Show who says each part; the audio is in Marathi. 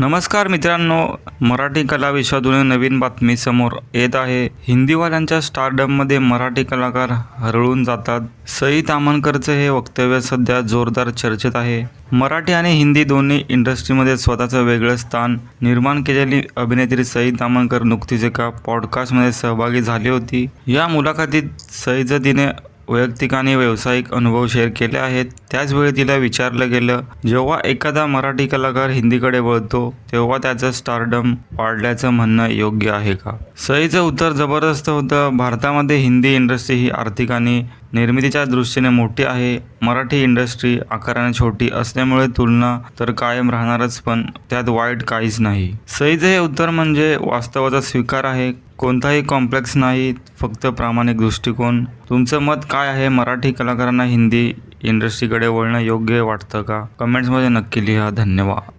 Speaker 1: नमस्कार मित्रांनो मराठी कला विश्वातून नवीन बातमी समोर येत आहे. हिंदीवाल्यांच्या स्टारडममध्ये मराठी कलाकार हरळून जातात. सई तामणकरचं हे वक्तव्य सध्या जोरदार चर्चेत आहे. मराठी आणि हिंदी दोन्ही इंडस्ट्रीमध्ये स्वतःचं वेगळं स्थान निर्माण केलेली अभिनेत्री सई तामणकर नुकतीच एका पॉडकास्टमध्ये सहभागी झाली होती. या मुलाखतीत सईचं तिने वैयक्तिक आणि व्यावसायिक अनुभव शेअर केले आहेत. त्याचवेळी तिला विचारलं गेलं जेव्हा एखादा मराठी कलाकार हिंदीकडे वळतो तेव्हा त्याचं स्टारडम वाढल्याचं म्हणणं योग्य आहे का? सईचं उत्तर जबरदस्त होतं. भारतामध्ये हिंदी इंडस्ट्री ही आर्थिक आणि निर्मितीच्या दृष्टीने मोठी आहे. मराठी इंडस्ट्री आकाराने छोटी असल्यामुळे तुलना तर कायम राहणारच पण त्यात वाईट काहीच नाही. सईचं हे उत्तर म्हणजे वास्तवाचा स्वीकार आहे. कोणताही कॉम्प्लेक्स नाही फक्त प्रामाणिक दृष्टिकोन. तुमचं मत काय आहे? मराठी कलाकारांना हिंदी इंडस्ट्रीकडे वळणं योग्य वाटतं का? कमेंट्समध्ये नक्की लिहा. धन्यवाद.